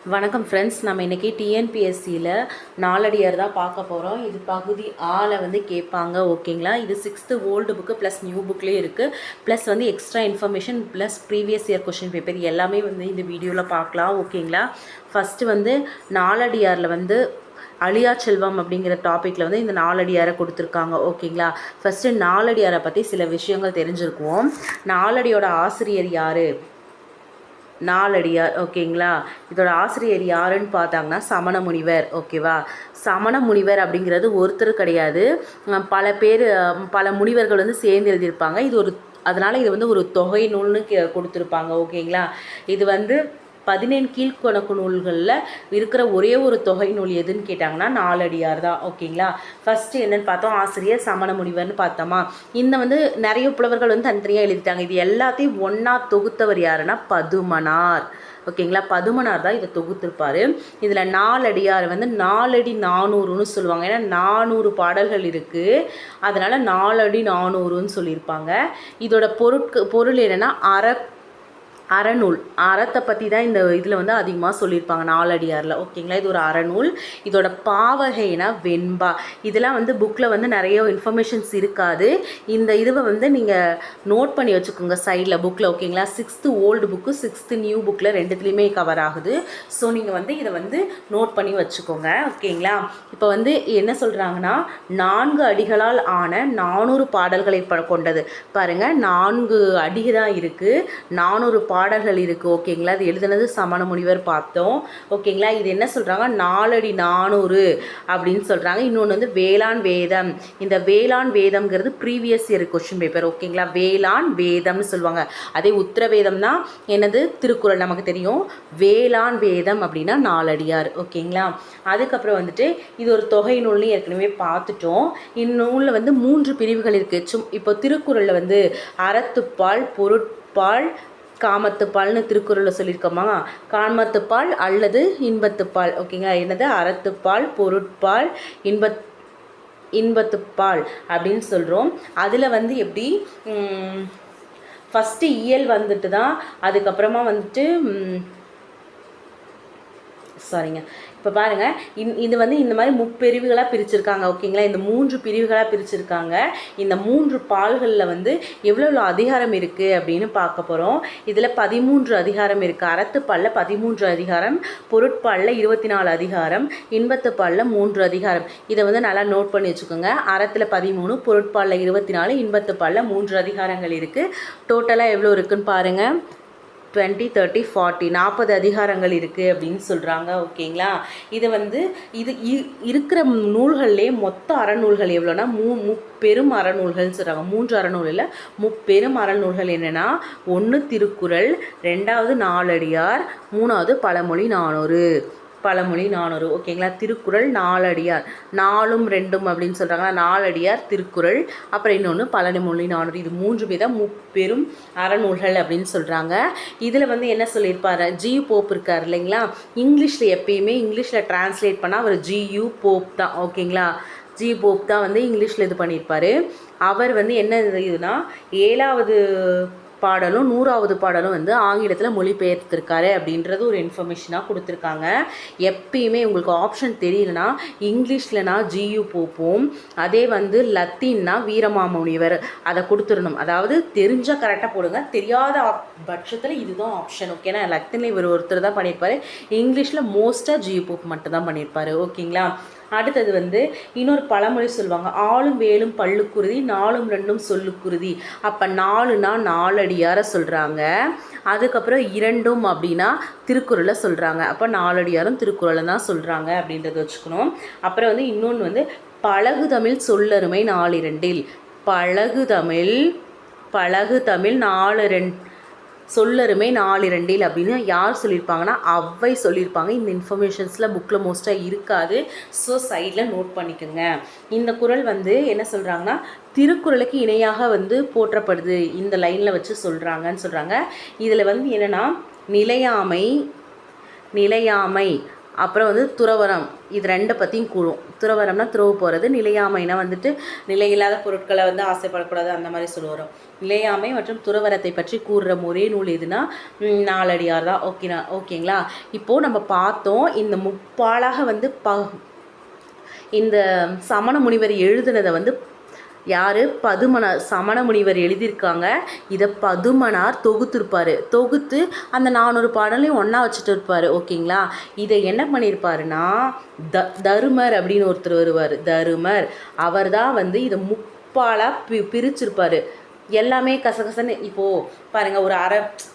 வணக்கம் ஃப்ரெண்ட்ஸ் நம்ம இன்றைக்கி டிஎன்பிஎஸ்சியில் நாலடியார் தான் பார்க்க போகிறோம் இது பகுதி ஆல வந்து கேட்பாங்க ஓகேங்களா இது sixth old book plus new புக்லேயும் இருக்குது ப்ளஸ் வந்து extra information plus previous year question paper எல்லாமே வந்து இந்த வீடியோவில் பார்க்கலாம் ஓகேங்களா ஃபஸ்ட்டு வந்து நாலடியாரில் வந்து அழியா செல்வம் அப்படிங்கிற டாப்பிக்கில் வந்து இந்த நாலடியாரை கொடுத்துருக்காங்க ஓகேங்களா ஃபஸ்ட்டு நாலடியாரை பற்றி சில விஷயங்கள் தெரிஞ்சிருக்குவோம். நாலடியோட ஆசிரியர் யார்? நாலடியார் ஓகேங்களா? இதோட ஆசிரியர் யாருன்னு பார்த்தாங்கன்னா சமண முனிவர் ஓகேவா? சமண முனிவர் அப்படிங்கிறது ஒருத்தர் கிடையாது. பல பேர் பல முனிவர்கள் வந்து சேர்ந்து எழுதியிருப்பாங்க. இது ஒரு அதனால் இது வந்து ஒரு தொகை நூல்னு கே- கொடுத்துருப்பாங்க ஓகேங்களா? இது வந்து பதினேழு கீழ்கணக்கு நூல்களில் இருக்கிற ஒரே ஒரு தொகை நூல் எதுன்னு கேட்டாங்கன்னா நாலடியார் தான். ஓகேங்களா? ஃபஸ்ட்டு என்னென்னு பார்த்தோம் ஆசிரியர் சமண முனிவர்னு பார்த்தோமா? இந்த வந்து நிறைய புலவர்கள் வந்து தனித்தனியாக எழுதிட்டாங்க. இது எல்லாத்தையும் ஒன்றா தொகுத்தவர் யாருன்னா பதுமனார். ஓகேங்களா? பதுமனார் தான் இதை தொகுத்திருப்பார். இதில் நாலடியார் வந்து நாலடி நானூறுன்னு சொல்லுவாங்க. ஏன்னா நானூறு பாடல்கள் இருக்குது அதனால் நாலடி நானூறுன்னு சொல்லியிருப்பாங்க. இதோட பொருட்கு பொருள் என்னென்னா அற அறநூல். அறத்தை பற்றி தான் இந்த இதில் வந்து அதிகமாக சொல்லியிருப்பாங்க நாலடியாரில். ஓகேங்களா? இது ஒரு அறநூல். இதோட பாவகைனா வெண்பா. இதெல்லாம் வந்து புக்கில் வந்து நிறைய இன்ஃபர்மேஷன்ஸ் இருக்காது. இந்த இதுவை வந்து நீங்கள் நோட் பண்ணி வச்சுக்கோங்க சைடில் புக்கில் ஓகேங்களா? Sixth old book sixth new புக்கில் ரெண்டுத்துலேயுமே கவர் ஆகுது. ஸோ நீங்கள் வந்து இதை வந்து நோட் பண்ணி வச்சுக்கோங்க. ஓகேங்களா? இப்போ வந்து என்ன சொல்கிறாங்கன்னா நான்கு அடிகளால் ஆன நானூறு பாடல்களை ப கொண்டது. பாருங்கள் நான்கு அடி தான் இருக்குது நானூறு பா பாடல்கள் இருக்குது ஓகேங்களா? அது எழுதுனது சமண முனிவர் பார்த்தோம். ஓகேங்களா? இது என்ன சொல்கிறாங்க நாலடி நானூறு அப்படின்னு சொல்கிறாங்க இன்னொன்று வந்து வேளாண் வேதம். இந்த வேளாண் வேதம்ங்கிறது ப்ரீவியஸ் இயர் கொஷின் பேப்பர் ஓகேங்களா? வேளாண் வேதம்னு சொல்லுவாங்க. அதே உத்தரவேதம்னா என்னது? திருக்குறள் நமக்கு தெரியும். வேளாண் வேதம் அப்படின்னா நாலடியார் ஓகேங்களா? அதுக்கப்புறம் வந்துட்டு இது ஒரு தொகை நூல்னு ஏற்கனவே பார்த்துட்டோம். இந்நூலில் வந்து மூன்று பிரிவுகள் இருக்குது சும் இப்போ திருக்குறளில் வந்து அறத்துப்பால் பொருட்பால் காமத்துப்பால்னு திருக்குறளில் சொல்லியிருக்கோமா? காமத்துப்பால் அல்லது இன்பத்துப்பால். ஓகேங்களா? என்னது? அறத்துப்பால் பொருட்பால் இன்பத் இன்பத்துப்பால் அப்படின்னு சொல்கிறோம் அதில் வந்து எப்படி? ஃபஸ்ட்டு இயல் வந்துட்டு தான் அதுக்கப்புறமா வந்துட்டு சாரிங்க இப்போ பாருங்கள் இந் இது வந்து இந்த மாதிரி முப்பிரிவுகளாக பிரிச்சிருக்காங்க ஓகேங்களா? இந்த மூன்று பிரிவுகளாக பிரிச்சிருக்காங்க. இந்த மூன்று பால்களில் வந்து எவ்வளோ எவ்வளோ அதிகாரம் இருக்குது அப்படின்னு பார்க்க போகிறோம் இதில் பதிமூன்று அதிகாரம் இருக்குது அறத்துப்பாலில் பதிமூன்று அதிகாரம் பொருட்பாலில் இருபத்தி நாலு அதிகாரம் இன்பத்துப்பாலில் மூன்று அதிகாரம். இதை வந்து நல்லா நோட் பண்ணி வச்சுக்கோங்க. அறத்தில் பதிமூணு பொருட்பாலில் இருபத்தி நாலு இன்பத்துப்பாலில் மூன்று அதிகாரங்கள் இருக்குது டோட்டலாக எவ்வளோ இருக்குன்னு பாருங்கள் டுவெண்ட்டி தேர்ட்டி ஃபார்ட்டி நாற்பது அதிகாரங்கள் இருக்குது அப்படின்னு சொல்கிறாங்க ஓகேங்களா? இது வந்து இது இ- இருக்கிற நூல்கள்லேயே மொத்த அறநூல்கள் எவ்வளோனா மூ முப்பெரும் அறநூல்கள்னு சொல்கிறாங்க மூன்று அறநூலில் முப்பெரும் அறநூல்கள் என்னென்னா ஒன்று திருக்குறள் ரெண்டாவது நாலடியார் மூணாவது பழமொழி நானூறு. பழமொழி நானூறு. ஓகேங்களா? திருக்குறள் நாலடியார். நாலும் ரெண்டும் அப்படின்னு சொல்கிறாங்களா நாலடியார் திருக்குறள். அப்புறம் இன்னொன்று பழனிமொழி நானூறு. இது மூன்று விதம் முப்பெரும் அறநூல்கள் அப்படின்னு சொல்கிறாங்க இதில் வந்து என்ன சொல்லியிருப்பார்? ஜி போப் இருக்கார் இல்லைங்களா? இங்கிலீஷில் எப்பயுமே இங்கிலீஷில் டிரான்ஸ்லேட் பண்ணால் அவர் ஜியு போப் தான். ஓகேங்களா? ஜி போப் தான் வந்து இங்கிலீஷில் இது பண்ணியிருப்பார். அவர் வந்து என்ன இதுனா ஏழாவது பாடலும் நூறாவது பாடலும் வந்து ஆங்கிலத்தில் மொழிபெயர்த்திருக்காரு அப்படின்றது ஒரு இன்ஃபர்மேஷனாக கொடுத்துருக்காங்க. எப்பயுமே உங்களுக்கு ஆப்ஷன் தெரியலனா இங்கிலீஷ்லனா ஜியு போப்போம். அதே வந்து லத்தீன்னா வீரமாமுனிவர். அதை கொடுத்துடணும். அதாவது தெரிஞ்சால் கரெக்டாக போடுங்க. தெரியாத ஆப் பட்சத்தில் இதுதான் ஆப்ஷன் ஓகேனா லத்தீனில் இவர் ஒருத்தர் தான் பண்ணியிருப்பாரு. இங்கிலீஷில் மோஸ்ட்டாக ஜியு போப் மட்டும் தான் பண்ணியிருப்பாரு. ஓகேங்களா? அடுத்தது வந்து இன்னொரு பழமொழி சொல்லுவாங்க ஆளும் வேலும் பல்லுக்குருதி நாலும் ரெண்டும் சொல்லுக்குருதி அப்போ நாலுனா நாலடியார சொல்கிறாங்க அதுக்கப்புறம் இரண்டும் அப்படின்னா திருக்குறளை சொல்கிறாங்க அப்போ நாலடியாரும் திருக்குறளை தான் சொல்கிறாங்க அப்படின்றத வச்சுக்கணும். அப்புறம் வந்து இன்னொன்று வந்து பழகு தமிழ் சொல்லருமை நாலிரண்டில் பழகு தமிழ் பழகு தமிழ் நாலு ரெண்டு சொல்லருமே நாலிரண்டில் அப்படின்னு யார் சொல்லியிருப்பாங்கன்னா அவ்வை சொல்லியிருப்பாங்க. இந்த இன்ஃபர்மேஷன்ஸில் புக்கில் மோஸ்ட்டாக இருக்காது. ஸோ சைடில் நோட் பண்ணிக்கோங்க. இந்த குறள் வந்து என்ன சொல்கிறாங்கன்னா திருக்குறளுக்கு இணையாக வந்து போற்றப்படுது. இந்த லைனில் வச்சு சொல்கிறாங்கன்னு சொல்கிறாங்க இதில் வந்து என்னென்னா நிலையாமை நிலையாமை. அப்புறம் வந்து துறவரம் இது ரெண்டை பற்றியும் கூறும் துறவரம்னா துறவு போகிறது நிலையாமைனா வந்துட்டு நிலையில்லாத பொருட்களை வந்து ஆசைப்படக்கூடாது அந்த மாதிரி சொல்லுவோம் நிலையாமை மற்றும் துறவரத்தை பற்றி கூறுற ஒரே நூல் எதுனா நாலடியார் தான். ஓகேனா ஓகேங்களா? இப்போது நம்ம பார்த்தோம் இந்த முப்பாலாக வந்து ப இந்த சமண முனிவர் எழுதுனதை வந்து யார்? பதுமனார் சமண முனிவர் எழுதியிருக்காங்க. இதை பதுமனார் தொகுத்திருப்பார். தொகுத்து அந்த நானூறு பாடலையும் ஒன்றா வச்சுட்டு இருப்பார். ஓகேங்களா? இதை என்ன பண்ணியிருப்பாருன்னா த தருமர் அப்படின்னு ஒருத்தர் வருவார். தருமர் அவர் தான் வந்து இதை முப்பாலாக பி பிரிச்சிருப்பார். எல்லாமே கசகசன்னு. இப்போது பாருங்கள் ஒரு அற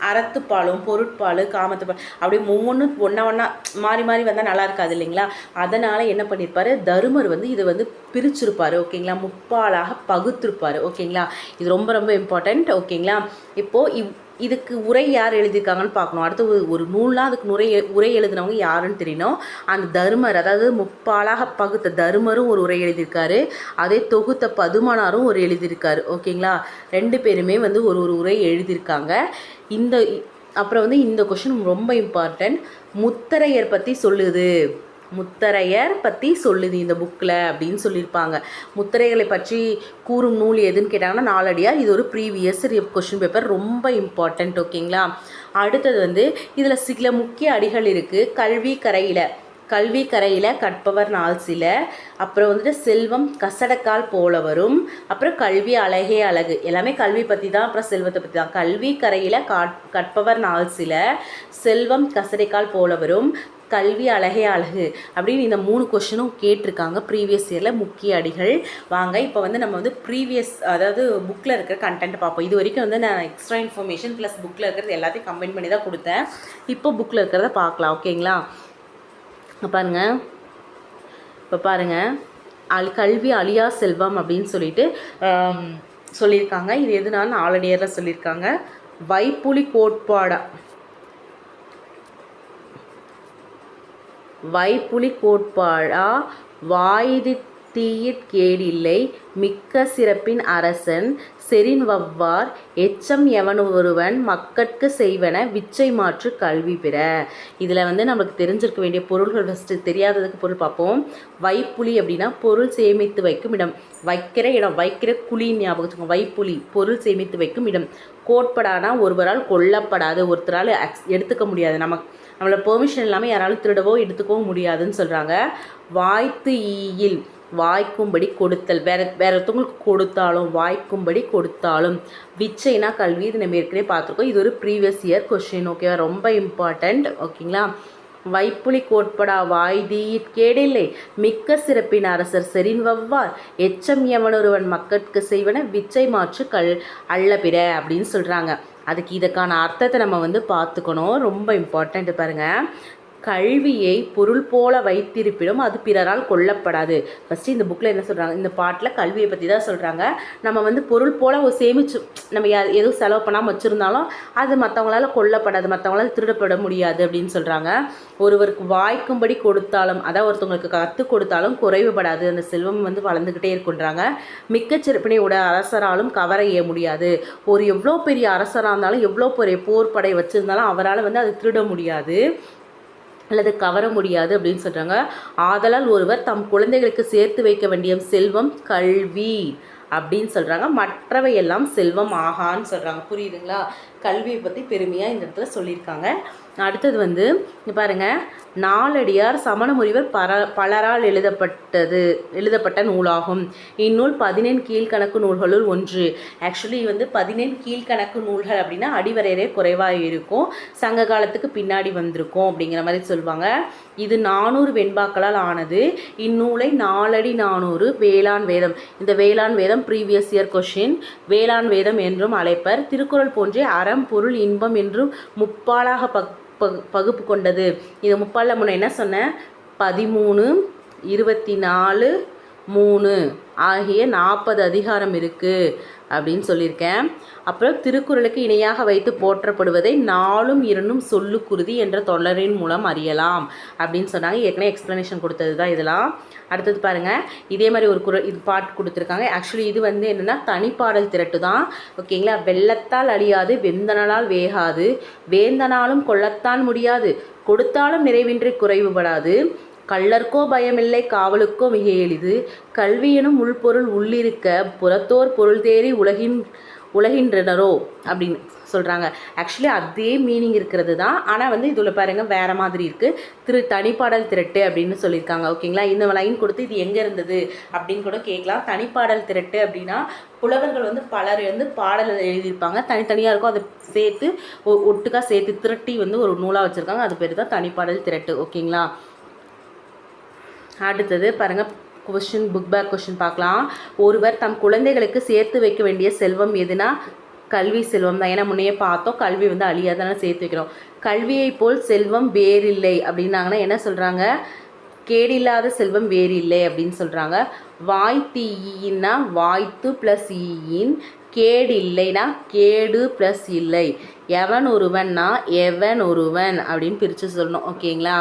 அறத்துப்பாலும் பொருட்பால் காமத்துப்பால் அப்படி ஒவ்வொன்றும் ஒன்றா ஒன்றா மாறி மாறி வந்தால் நல்லா இருக்காது இல்லைங்களா? அதனால் என்ன பண்ணியிருப்பாரு தருமர் வந்து இதை வந்து பிரிச்சிருப்பார் ஓகேங்களா? முப்பாலாக பகுத்திருப்பாரு ஓகேங்களா? இது ரொம்ப ரொம்ப இம்பார்ட்டண்ட் ஓகேங்களா? இப்போது இவ் இதுக்கு உரை யார் எழுதியிருக்காங்கன்னு பார்க்கணும். அடுத்து ஒரு ஒரு அதுக்கு உரை உரை எழுதினவங்க யாருன்னு தெரியணும். அந்த தருமர் அதாவது முப்பாலாக பகுத்த தருமரும் ஒரு உரை எழுதியிருக்காரு. அதே தொகுத்த பதுமனாரும் ஒரு எழுதியிருக்காரு. ஓகேங்களா? ரெண்டு பேருமே வந்து ஒரு ஒரு உரை எழுதியிருக்காங்க. இந்த அப்புறம் வந்து இந்த கொஷின் ரொம்ப இம்பார்ட்டன்ட் முத்தரையர் பற்றி சொல்லுது. முத்தரையர் பற்றி சொல்லுது இந்த புக்கில் அப்படின்னு சொல்லியிருப்பாங்க. முத்தரைகளை பற்றி கூறும் நூல் எதுன்னு கேட்டாங்கன்னா நாலடியார் இது ஒரு ப்ரீவியஸ் கொஷின் பேப்பர் ரொம்ப இம்பார்ட்டண்ட் ஓகேங்களா அடுத்தது வந்து இதில் சில முக்கிய அடிகள் இருக்குது கல்வி கரையில் கல்வி கரையில் கற்பவர் நாள் சில அப்புறம் வந்துட்டு செல்வம் கசடக்கால் போல வரும் அப்புறம் கல்வி அழகே அழகு. எல்லாமே கல்வி பற்றி தான் அப்புறம் செல்வத்தை பற்றி தான் கல்வி கரையில் காட் கற்பவர் நாள் சில செல்வம் கசடைக்கால் போல வரும் கல்வி அழகே அழகு அப்படின்னு இந்த மூணு கொஷினும் கேட்டிருக்காங்க ப்ரீவியஸ் இயரில் முக்கிய அடிகள். வாங்க இப்போ வந்து நம்ம வந்து ப்ரீவியஸ் அதாவது புக்கில் இருக்கிற கண்டென்ட் பார்ப்போம். இது வரைக்கும் வந்து நான் எக்ஸ்ட்ரா இன்ஃபர்மேஷன் ப்ளஸ் புக்கில் இருக்கிறது எல்லாத்தையும் கம்பைன் பண்ணி தான் கொடுத்தேன். இப்போ புக்கில் இருக்கிறத பார்க்கலாம் ஓகேங்களா பாருங்கள் பாருங்க. இப்போ பாருங்க. அல் கல்வி அழியா செல்வம் அப்படின்னு சொல்லிட்டு சொல்லியிருக்காங்க. இது எதுனாலும் நாலடியரில் சொல்லியிருக்காங்க. வைப்புலி கோட்பாடா வைப்புலி கோட்பாடா வாய்தி தீயிற் கேடில்லை மிக்க சிறப்பின் அரசன் செரின் வவ்வார் எச்சம் எவன் ஒருவன் மக்கட்கு செய்வன விச்சை மாற்று கல்வி பெற. இதில் வந்து நமக்கு தெரிஞ்சிருக்க வேண்டிய பொருள்கள் ஃபஸ்ட்டு தெரியாததுக்கு பொருள் பார்ப்போம். வைப்புலி அப்படின்னா பொருள் சேமித்து வைக்கும் இடம். வைக்கிற இடம் வைக்கிற குழி ஞாபகம் வச்சுக்கோங்க. வைப்புலி பொருள் சேமித்து வைக்கும் இடம். கோட்படானா ஒருவரால் கொல்லப்படாது. ஒருத்தரால் அக்ஸ் எடுத்துக்க முடியாது. நமக்கு நம்மளோட பெர்மிஷன் இல்லாமல் யாராலும் திருடவோ எடுத்துக்கவும் முடியாதுன்னு சொல்கிறாங்க வாய்த்து ஈயில் வாய்க்கும்படி கொடுத்தல். வேற வேற ஒருத்தவங்களுக்கு கொடுத்தாலும் வாய்க்கும்படி கொடுத்தாலும். விச்சைனா கல்வி இது நம்ம ஏற்கனவே பார்த்துருக்கோம். இது ஒரு ப்ரீவியஸ் இயர் கொஷின் ஓகேவா ரொம்ப இம்பார்ட்டண்ட் ஓகேங்களா வைப்புலி கோட்படா வாய்தீயிற் கேடில்லை. மிக்க சிறப்பின் அரசர் செரின் வவ்வார். எச்சம் எவனொருவன் மக்கட்கு செய்வன? விச்சை மாற்று கல் அல்ல பிற அப்படின்னு சொல்கிறாங்க அதுக்கு இதுக்கான அர்த்தத்தை நம்ம வந்து பார்த்துக்கணும். ரொம்ப இம்பார்ட்டண்ட்டு பாருங்கள் கல்வியை பொருள் போல வைத்திருப்பினும் அது பிறரால் கொல்லப்படாது. ஃபஸ்ட்டு இந்த புக்கில் என்ன சொல்கிறாங்க இந்த பாட்டில் கல்வியை பற்றி தான் சொல்கிறாங்க நம்ம வந்து பொருள் போல் சேமிச்சு நம்ம எதுவும் செலவு பண்ணாமல் வச்சுருந்தாலும் அது மற்றவங்களால கொல்லப்படாது மற்றவங்களால திருடப்பட முடியாது அப்படின்னு சொல்கிறாங்க ஒருவருக்கு வாய்க்கும்படி கொடுத்தாலும் அதாவது ஒருத்தவங்களுக்கு கற்றுக் கொடுத்தாலும் குறைவுபடாது. அந்த செல்வம் வந்து வளர்ந்துக்கிட்டே இருக்குன்றாங்க. மிக்க சிறப்பினையோட அரசராலும் கவர இய முடியாது. ஒரு எவ்வளோ பெரிய அரசராக இருந்தாலும் எவ்வளோ பெரிய போர்ப்படை வச்சுருந்தாலும் அவரால் வந்து அது திருட முடியாது. அல்லது கவர முடியாது அப்படின்னு சொல்கிறாங்க ஆதலால் ஒருவர் தம் குழந்தைகளுக்கு சேர்த்து வைக்க வேண்டிய செல்வம் கல்வி அப்படின்னு சொல்கிறாங்க மற்றவை எல்லாம் செல்வம் ஆகான்னு சொல்கிறாங்க புரியுதுங்களா? கல்வியை பற்றி பெருமையாக இந்த இடத்துல சொல்லியிருக்காங்க. அடுத்தது வந்து பாருங்கள் பாருங்க நாலடியார் சமண முறிவர் பர பலரால் எழுதப்பட்டது எழுதப்பட்ட நூலாகும். இந்நூல் பதினெண் கீழ்கணக்கு நூல்களுள் ஒன்று. ஆக்சுவலி வந்து பதினெண் கீழ்கணக்கு நூல்கள் அப்படின்னா அடிவரையரே குறைவாக இருக்கும். சங்க காலத்துக்கு பின்னாடி வந்திருக்கும் அப்படிங்கிற மாதிரி சொல்லுவாங்க. இது நானூறு வெண்பாக்களால் ஆனது. இந்நூலை நாலடி நானூறு வேளாண் வேதம். இந்த வேளாண் வேதம் ப்ரீவியஸ் இயர் கொஷின் வேளாண் வேதம் என்றும் அழைப்பர். திருக்குறள் போன்றே அற அறம் பொருள் இன்பம் என்றும் முப்பாலாக பக் பகுப்பு கொண்டது. இது முப்பாலில் முன்ன என்ன சொன்னேன் பதிமூணு இருபத்தி நாலு மூணு. ஆகிய நாற்பது அதிகாரம் இருக்குது அப்படின்னு சொல்லியிருக்கேன். அப்புறம் திருக்குறளுக்கு இணையாக வைத்து போற்றப்படுவதை நாளும் இரண்டும் சொல்லுக்குருதி என்ற தொடரின் மூலம் அறியலாம் அப்படின்னு சொன்னாங்க. ஏற்கனவே எக்ஸ்ப்ளனேஷன் கொடுத்தது தான் இதெல்லாம். அடுத்தது பாருங்கள் இதே மாதிரி ஒரு குரல் இது பாட்டு கொடுத்துருக்காங்க. ஆக்சுவலி இது வந்து என்னென்னா தனிப்பாடல் திரட்டு தான் ஓகேங்களா? வெள்ளத்தால் அழியாது வெந்தனலால் வேகாது. வேந்தனாலும் கொள்ளத்தான் முடியாது. கொடுத்தாலும் நிறைவின்றி குறைவுபடாது. கள்ளர்க்கோ பயமில்லை காவலுக்கோ மிக எளிது. கல்வியெனும் உள்பொருள் உள்ளிருக்க புறத்தோர் பொருள் தேறி உலகின் உலகின்றனரோ? அப்படின்னு சொல்கிறாங்க ஆக்சுவலி அதே மீனிங் இருக்கிறது தான் ஆனால் வந்து இதில் பாருங்கள் வேறு மாதிரி இருக்குது திரு தனிப்பாடல் திரட்டு அப்படின்னு சொல்லியிருக்காங்க. ஓகேங்களா இந்த லைன் கொடுத்து இது எங்கே இருந்தது? அப்படின்னு கூட கேட்கலாம். தனிப்பாடல் திரட்டு அப்படின்னா புலவர்கள் வந்து பலர் வந்து பாடல் எழுதியிருப்பாங்க. தனித்தனியாக இருக்கும் அதை சேர்த்து ஒ- ஒட்டுக்கா சேர்த்து திரட்டி வந்து ஒரு நூலாக வச்சுருக்காங்க. அது பேர் தான் தனிப்பாடல் திரட்டு. ஓகேங்களா அடுத்தது பாருங்கள் கொஷின் புக் பேக் கொஷின் பார்க்கலாம். ஒருவர் தம் குழந்தைகளுக்கு சேர்த்து வைக்க வேண்டிய செல்வம் எதுனா கல்வி செல்வம் தான். ஏன்னா முன்னையே பார்த்தோம் கல்வி வந்து அழியாதானே சேர்த்து வைக்கிறோம். கல்வியை போல் செல்வம் வேறில்லை அப்படின்னாங்கன்னா என்ன சொல்கிறாங்க கேடில்லாத செல்வம் வேறு இல்லை அப்படின்னு சொல்கிறாங்க வாய்த்தீயின்னா வாய்த்து ப்ளஸ் ஈயின் கேடு இல்லைனா கேடு ப்ளஸ் இல்லை. எவன் ஒருவன்னா எவன் ஒருவன் அப்படின்னு பிரித்து சொல்லணும். ஓகேங்களா?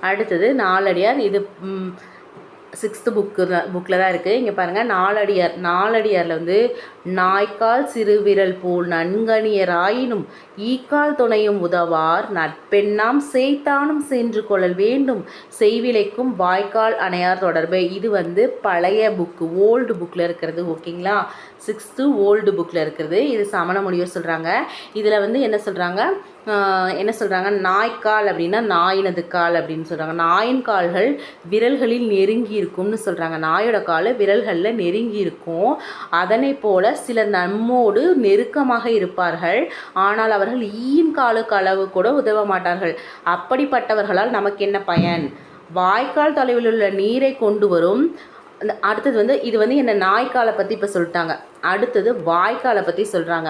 அடுத்தது நாலடியார். இது சிக்ஸ்த்து புக்கு புக்கில் தான் இருக்குது இங்கே பாருங்கள் நாலடியார் நாலடியாரில் வந்து நாய்க்கால் சிறுவிரல் போல் நன்கணியராயினும் ஈக்கால் துணையும் உதவார். நட்பெண்ணாம் செய்தானும் சென்று கொள்ளல் வேண்டும். செய்விலைக்கும் வாய்க்கால் அணையார் தொடர்பு. இது வந்து பழைய புக்கு ஓல்டு புக்கில் இருக்கிறது. ஓகேங்களா சிக்ஸ்த்து ஓல்டு புக்கில் இருக்கிறது. இது சமண முனிவர் சொல்கிறாங்க இதில் வந்து என்ன சொல்கிறாங்க என்ன சொல்கிறாங்க நாய்க்கால் அப்படின்னா நாயினது கால் அப்படின்னு சொல்கிறாங்க நாயின் கால்கள் விரல்களில் நெருங்கி இருக்கும்னு சொல்கிறாங்க நாயோட கால் விரல்களில் நெருங்கி இருக்கும். அதனை போல சிலர் நம்மோடு நெருக்கமாக இருப்பார்கள். ஆனால் அவர்கள் ஈயின் காலுக்கு அளவு கூட உதவ மாட்டார்கள். அப்படிப்பட்டவர்களால் நமக்கு என்ன பயன்? வாய்க்கால் தொலைவில் உள்ள நீரை கொண்டு வரும். அந்த அடுத்தது வந்து இது வந்து என்ன நாய்க்காலை பற்றி இப்போ சொல்லிட்டாங்க. அடுத்தது வாய்க்காலை பற்றி சொல்கிறாங்க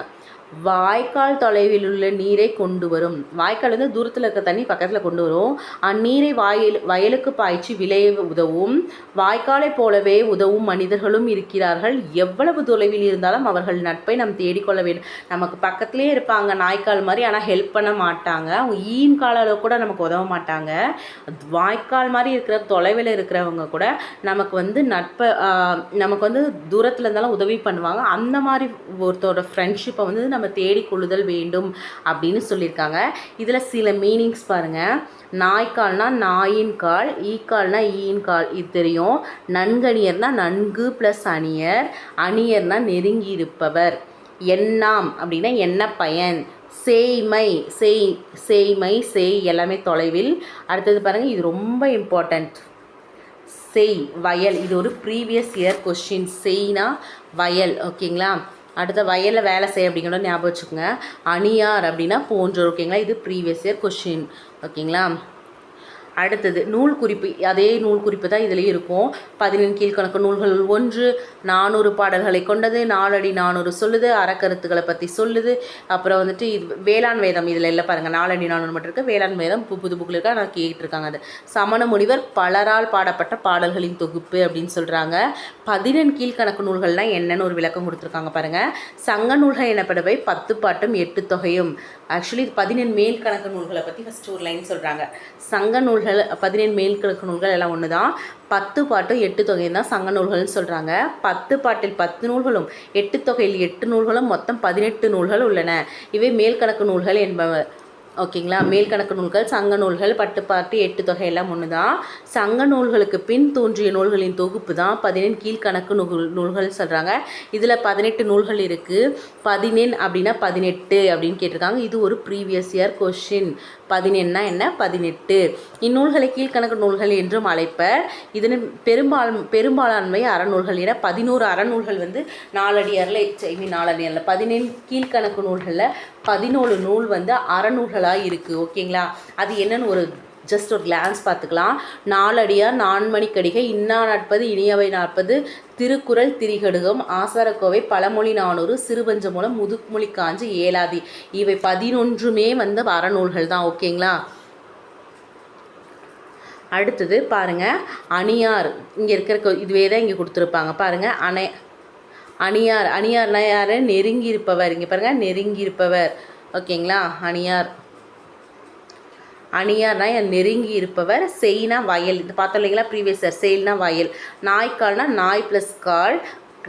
வாய்க்கால் தொலைவில் உள்ள நீரை கொண்டு வரும். வாய்க்கால் வந்து தூரத்தில் இருக்க தண்ணி பக்கத்தில் கொண்டு வரும். அந்நீரை வாயில் வயலுக்கு பாய்ச்சி விளைய உதவும். வாய்க்காலைப் போலவே உதவும் மனிதர்களும் இருக்கிறார்கள். எவ்வளவு தொலைவில் இருந்தாலும் அவர்கள் நட்பை நாம் தேடிக்கொள்ள வேண்டும். நமக்கு பக்கத்துலேயே இருப்பாங்க நாய்க்கால் மாதிரி ஆனால் ஹெல்ப் பண்ண மாட்டாங்க. அவங்க ஈன் கால அளவு கூட நமக்கு உதவ மாட்டாங்க. வாய்க்கால் மாதிரி இருக்கிற தொலைவில் இருக்கிறவங்க கூட நமக்கு வந்து நட்பை நமக்கு வந்து தூரத்தில் இருந்தாலும் உதவி பண்ணுவாங்க. அந்த மாதிரி ஒருத்தரோட ஃப்ரெண்ட்ஷிப்பை வந்து நம்ம தேடிக்கொள்ளுதல் வேண்டும் அப்படின்னு சொல்லியிருக்காங்க. இதில் சில மீனிங்ஸ் பாருங்கள் நாய்க்கால்னா நாயின் கால் ஈக்கால்னா ஈயின் கால். இது தெரியும். நன்கணியர்னா நன்கு ப்ளஸ் அணியர். அணியர்னா நெருங்கி இருப்பவர் எண்ணாம் அப்படின்னா என்ன பயன்? சேய்மை செய் சேய்மை செய் எல்லாமே தொலைவில். அடுத்தது பாருங்கள் இது ரொம்ப இம்பார்ட்டண்ட் செய் வயல். இது ஒரு ப்ரீவியஸ் இயர் கொஷின் செய்னா வயல். ஓகேங்களா? அடுத்த வயலில் வேலை செய்ய அப்படிங்கிற ஞாபகம் வச்சுக்கோங்க. அணியார் அப்படின்னா போன்றோர் ஓகேங்களா இது ப்ரீவியஸ் இயர் கொஷின் ஓகேங்களா அடுத்தது நூல் குறிப்பு அதே நூல் குறிப்பு தான் இதுலேயும் இருக்கும். பதினெண் கீழ்கணக்கு நூல்கள் ஒன்று நானூறு பாடல்களை கொண்டது நாலடி நானூறு சொல்லுது அறக்கருத்துக்களை பற்றி சொல்லுது. அப்புறம் வந்துட்டு இது வேளாண் வேதம் இதில் இல்லை பாருங்கள் நாலடி நானூறு மட்டும் இருக்குது வேளாண் வேதம் புது புக்கில் இருக்கா நான் கேட்டிருக்காங்க அது. சமண முனிவர் பலரால் பாடப்பட்ட பாடல்களின் தொகுப்பு அப்படின்னு சொல்கிறாங்க பதினெண் கீழ்கணக்கு நூல்கள்லாம் என்னென்னு ஒரு விளக்கம் கொடுத்துருக்காங்க பாருங்கள் சங்க நூல்கள் எனப்படுவை பத்து பாட்டும் எட்டு தொகையும். ஆக்சுவலி பதினெண் மேல் கணக்கு நூல்களை பற்றி ஃபஸ்ட்டு ஒரு லைன் சொல்கிறாங்க சங்க நூல்கள் பதினேழு மேல் கணக்கு நூல்கள் எல்லாம் ஒன்று தான் பத்து பாட்டும் எட்டு தொகையும் தான் சங்க நூல்கள்னு சொல்கிறாங்க பத்து பாட்டில் பத்து நூல்களும் எட்டு தொகையில் எட்டு நூல்களும் மொத்தம் பதினெட்டு நூல்கள் உள்ளன. இவை மேல்கணக்கு நூல்கள் என்பவர் ஓகேங்களா? மேல்கணக்கு நூல்கள் சங்க நூல்கள் பட்டுப்பாட்டு எட்டு தொகை எல்லாம் ஒன்று தான் சங்க நூல்களுக்கு பின் தோன்றிய நூல்களின் தொகுப்பு தான் பதினெண் கீழ்கணக்கு நூல் நூல்கள் சொல்கிறாங்க இதில் பதினெட்டு நூல்கள் இருக்குது பதினெண் அப்படின்னா பதினெட்டு அப்படின்னு கேட்டிருக்காங்க. இது ஒரு ப்ரீவியஸ் இயர் கொஷின் பதினெண்ணா என்ன? பதினெட்டு. இந்நூல்களை கீழ்கணக்கு நூல்கள் என்றும் அழைப்பர். இதன் பெரும்பாலும் பெரும்பாலாண்மை அறநூல்கள் என பதினோரு அறநூல்கள் வந்து நாலடியாரில் ஐ மீன் நாலடியாரில் பதினேழு கீழ்கணக்கு நூல்களில் பதினோரு நூல் வந்து அறநூல்களாக இருக்குது ஓகேங்களா? அது என்னென்னு ஒரு ஜஸ்ட் ஒரு கிளான்ஸ் பார்த்துக்கலாம். நாலடியார் நான்மணிக்கடிகை இன்னா நாற்பது இனியவை நாற்பது திருக்குறள் திரிகடுகம் ஆசாரக்கோவை பழமொழி நானூறு சிறுபஞ்சமூலம் முதுமொழி காஞ்சி ஏலாதி இவை பதினொன்றுமே வந்து அறநூல்கள் தான் ஓகேங்களா? அடுத்தது பாருங்க அணியார் இங்கே இருக்கிற இதுவே தான் இங்கே கொடுத்துருப்பாங்க. பாருங்கள் அணை அணியார் அணியார்னா யார்? நெருங்கி இருப்பவர் இங்கே பாருங்கள் நெருங்கி இருப்பவர் ஓகேங்களா? அணியார். அணியார்னா என் நெருங்கி இருப்பவர் செய்னா வயல். இது பார்த்தோம் இல்லைங்களா ப்ரீவியஸ் சார் செயல்னா வயல். நாய்க்கால்னா நாய் ப்ளஸ் கால்.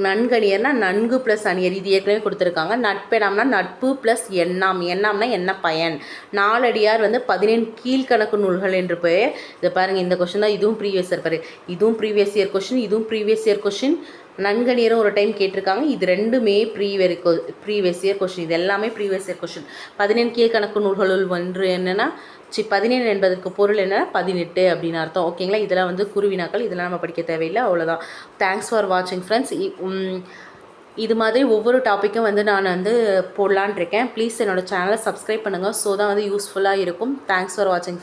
நன்கணியர்னா நன்கு ப்ளஸ் அணியர். இது ஏற்கனவே கொடுத்துருக்காங்க. நட்பெனாம்னா நட்பு ப்ளஸ் எண்ணாம். எண்ணாம்னா என்ன பயன்? நாலடியார் வந்து பதினேழு கீழ்கணக்கு நூல்கள் என்று பெயர். இதை பாருங்கள் இந்த கொஷின் தான். இதுவும் ப்ரீவியஸ் இயர் பாரு. இதுவும் ப்ரீவியஸ் இயர் கொஷின் இதுவும் ப்ரீவியஸ் இயர் கொஷின் நன்கணியரும் ஒரு டைம் கேட்டிருக்காங்க. இது ரெண்டுமே ப்ரீவியர் ப்ரீவியஸ் இயர் கொஷின் இது எல்லாமே ப்ரீவியஸ் இயர் கொஷின் பதினேழு கீழ்கணக்கு நூல்களுள் ஒன்று என்னென்னா சி பதினேழு என்பதற்கு பொருள் என்ன பதினெட்டு அப்படின்னு அர்த்தம். ஓகேங்களா இதெல்லாம் வந்து குருவினாக்கள் இதெல்லாம் நம்ம படிக்க தேவையில்லை. அவ்வளோதான் தேங்க்ஸ் ஃபார் வாட்சிங் ஃப்ரெண்ட்ஸ் இது மாதிரி ஒவ்வொரு டாப்பிக்கும் வந்து நான் வந்து போடலான் இருக்கேன். ப்ளீஸ் என்னோடய சேனலை சப்ஸ்கிரைப் பண்ணுங்கள் ஸோ தான் வந்து யூஸ்ஃபுல்லாக இருக்கும். தேங்க்ஸ் ஃபார் வாட்சிங்